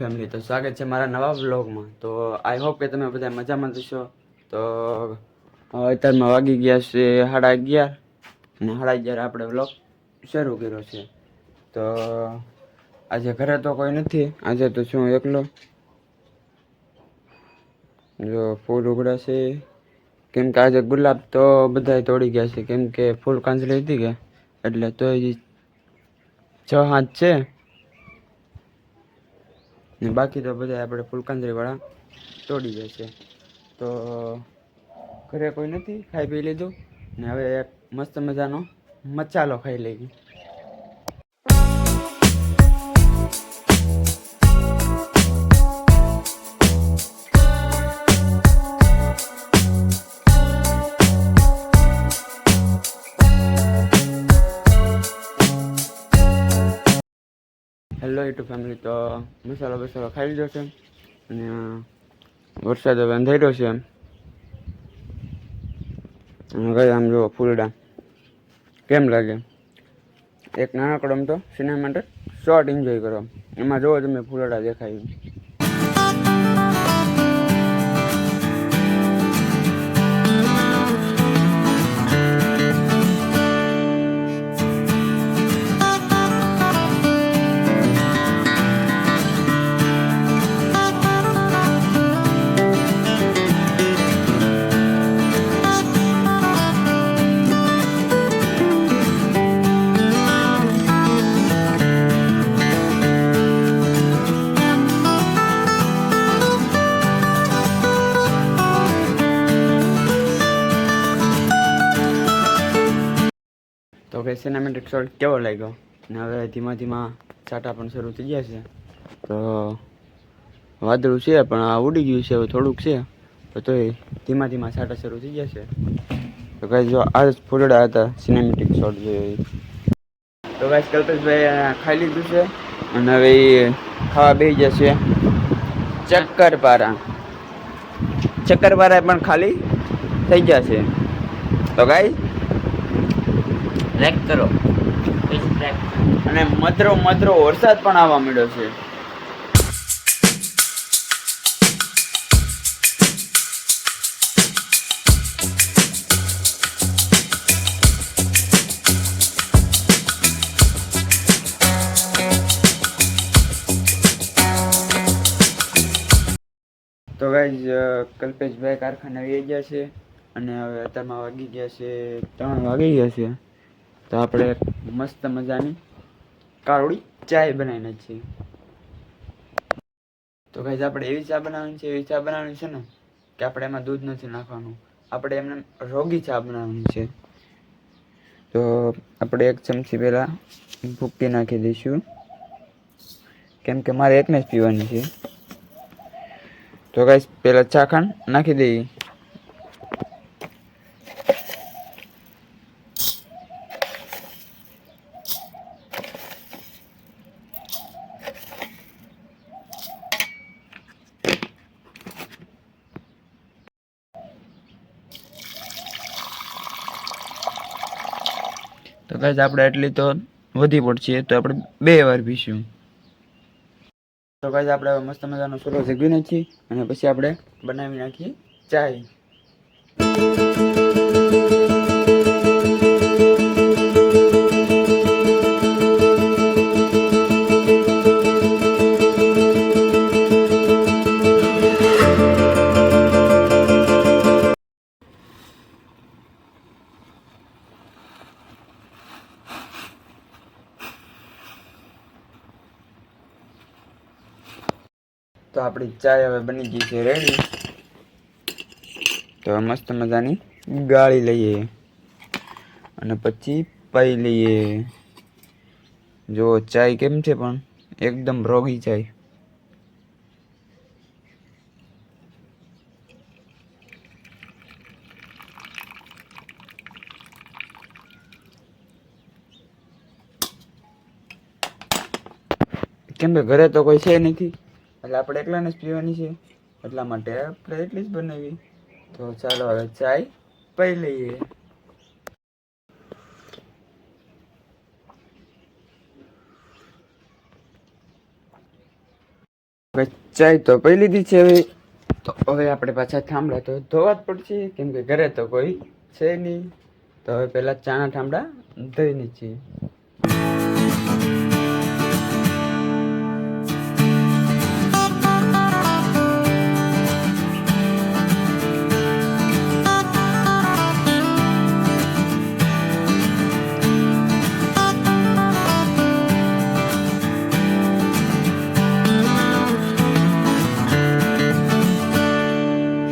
Family તો સ્વાગત છે મારા નવા બ્લોગમાં તો આઈ હોપ કે તમે બધા મજામાં જશો તો અત્યારમાં વાગી ગયા છે સાડા અગિયાર. અને સાડા અગિયાર આપણે બ્લોગ શરૂ કર્યો છે. તો, આજે ઘરે તો કોઈ નથી. આજે તો શું, એકલો? જો, ફૂલ ઉગડાશે કેમ કે આજે ગુલાબ તો બધાય તોડી ગયા છે. કેમ કે ફૂલ કાંચળી હતી કે? એટલે તો છ હાથ છે. ને બાકી તો બધા આપણે ફૂલકાંદરીવાળા તોડી જાય છે. તો, ઘરે કોઈ નથી? ખાઈ પી લીધું? ને હવે એક મસ્ત મજાનો મચાલો ખાઈ લઈએ. હેલો યુટ્યુબ ફેમિલી તો મસાલો બસાલો ખાઈ લીધો છે. અને વરસાદ હવે અંધાર્યો છે. એમ ગઈ આમ જુઓ ફૂલડા. કેમ લાગે? એક નાનકડો તો સિનેમા માટે શોર્ટ એન્જોય કરો. એમાં જુઓ તમે ફૂલડા દેખાય સિનેમેટિક શોટ કેવો લાગ્યો? ને હવે ધીમા ધીમા છાંટા પણ શરૂ થઈ ગયા છે. તો વાદળું છે, પણ આ ઉડી ગયું છે, હવે થોડુંક છે. તો તોય ધીમા ધીમા છાંટા શરૂ થઈ ગયા છે. તો કઈ જો આ ફૂલડા હતા સિનેમેટિક શોટ જોઈએ તો ગાઈસ કલ્પેશભાઈ ખાઈ લીધું છે, અને હવે ખાવા બેસી જશે ચક્કરપારા. ચક્કરપારા પણ ખાલી થઈ ગયા છે. તો ગાઈસ ટ્રેક કરો. અને મધરો મધરો વરસાદ પણ આવવા મળ્યો છે. તો ગાઈઝ કલ્પેશભાઈ કારખાને આવી ગયા છે. અને હવે અત્યારમાં વાગી ગયા છે ત્રણ વાગી ગયા છે. તો આપણે મસ્ત મજાની કાળોડી ચાય બનાવીને છીએ. તો ગાઈઝ આપણે એવી ચા બનાવવાની છે, એવી ચા બનાવવાની છે ને કે આપણે એમાં દૂધ નથી નાખવાનું. આપણે એમને રોગી ચા બનાવવાની છે. તો આપણે એક ચમચી પહેલાં ભૂકી નાખી દઈશું. કેમ કે મારે એકને જ પીવાની છે. તો ગાઈસ પહેલાં ચા ખાંડ નાખી દઈએ. ગાઈસ આપણે એટલી તો વધી પડશે, તો આપણે બે વાર પીશું તો કદાચ આપણે મસ્ત મજાનો સુરો જગવી નથી અને પછી આપણે બનાવી નાખીએ ચાય. તો આપણી ચાય હવે બની ગઈ છે રેડી તો હવે મસ્ત મજાની ગાળી લઈએ. અને પછી પાઈ લઈએ. જો ચાય કેમ છે પણ? એકદમ રોગી ચાય. કેમ કે ઘરે તો કોઈ છે નથી. એટલે આપણે એકલાને જ પીવાની છે. એટલા માટે આપણે એટલી જ બનાવી. તો ચાલો હવે ચાય પી લઈએ. ચાય તો પી લીધી છે હવે. તો હવે આપણે પાછા થાંભલા તો ધોવા જ પડશે. કેમ કે ઘરે તો કોઈ છે નહીં. તો હવે પહેલાં ચાના ઠામડા ધોઈને છીએ.